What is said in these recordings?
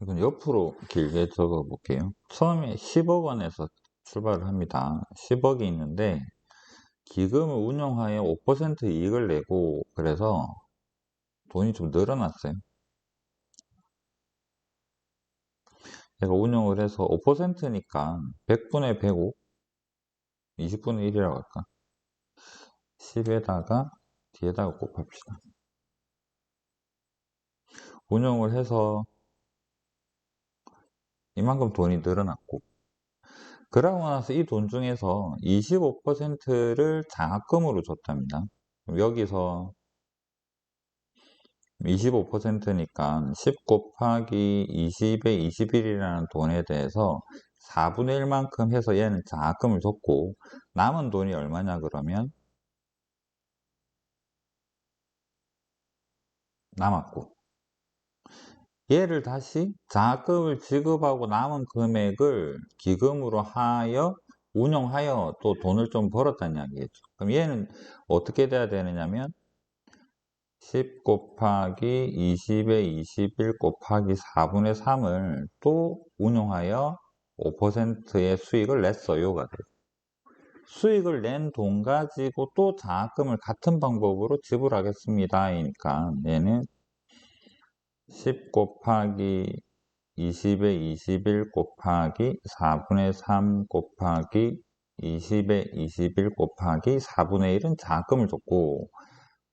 이건 옆으로 길게 적어 볼게요. 처음에 10억 원에서 출발을 합니다. 10억이 있는데 기금을 운용하여 5% 이익을 내고 그래서 돈이 좀 늘어났어요. 내가 운용을 해서 5%니까 100분의 105 20분의 1이라고 할까 10에다가 뒤에다가 곱합시다 운용을 해서 이만큼 돈이 늘어났고. 그러고 나서 이 돈 중에서 25%를 장학금으로 줬답니다. 여기서 25%니까 10 곱하기 20의 21이라는 돈에 대해서 4분의 1만큼 해서 얘는 장학금을 줬고 남은 돈이 얼마냐 그러면 남았고 얘를 다시 장학금을 지급하고 남은 금액을 기금으로 하여 운용하여 또 돈을 좀 벌었다는 이야기겠죠. 그럼 얘는 어떻게 돼야 되느냐면 10 곱하기 20의 21 곱하기 4분의 3을 또 운용하여 5%의 수익을 냈어요가 돼요. 수익을 낸 돈 가지고 또 장학금을 같은 방법으로 지불하겠습니다. 이니까 얘는 10 곱하기 20의 21 곱하기 4분의 3 곱하기 20의 21 곱하기 4분의 1은 장학금을 줬고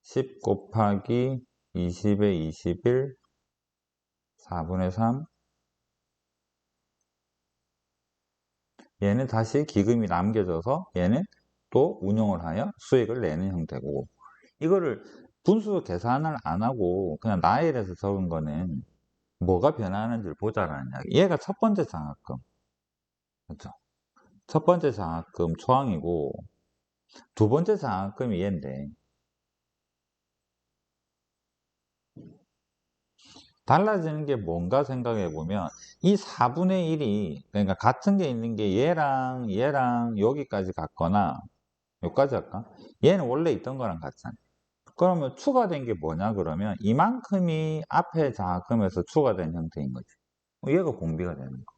10 곱하기 20의 21 4분의 3 얘는 다시 기금이 남겨져서 얘는 또 운용을 하여 수익을 내는 형태고 이거를 분수 계산을 안 하고 그냥 나일에서 적은 거는 뭐가 변하는지를 보자라는 이야기 얘가 첫 번째 장학금 그렇죠? 첫 번째 장학금 초항이고 두 번째 장학금이 얘인데 달라지는 게 뭔가 생각해 보면 이 4분의 1이 그러니까 같은 게 있는 게 얘랑 얘랑 여기까지 갔거나 여기까지 할까? 얘는 원래 있던 거랑 같잖아요. 그러면 추가된 게 뭐냐 그러면 이만큼이 앞에 장학금에서 추가된 형태인 거지. 얘가 공비가 되는 거.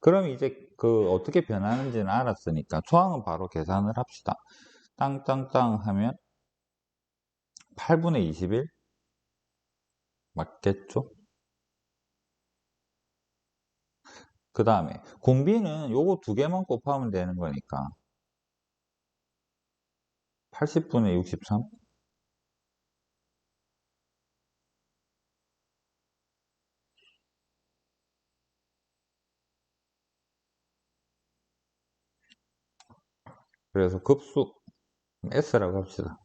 그럼 이제 그 어떻게 변하는지는 알았으니까 초항은 바로 계산을 합시다. 땅땅땅 하면 8분의 21 맞겠죠? 그 다음에 공비는 요거 두 개만 곱하면 되는 거니까 80분의 63 그래서 급수 S라고 합시다.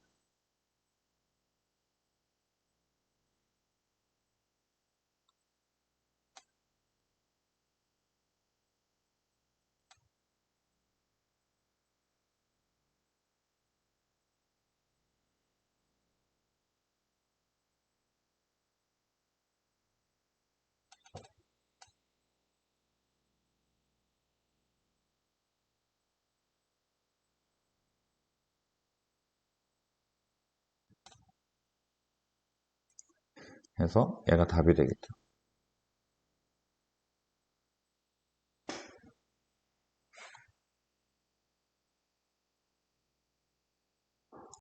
해서 얘가 답이 되겠죠.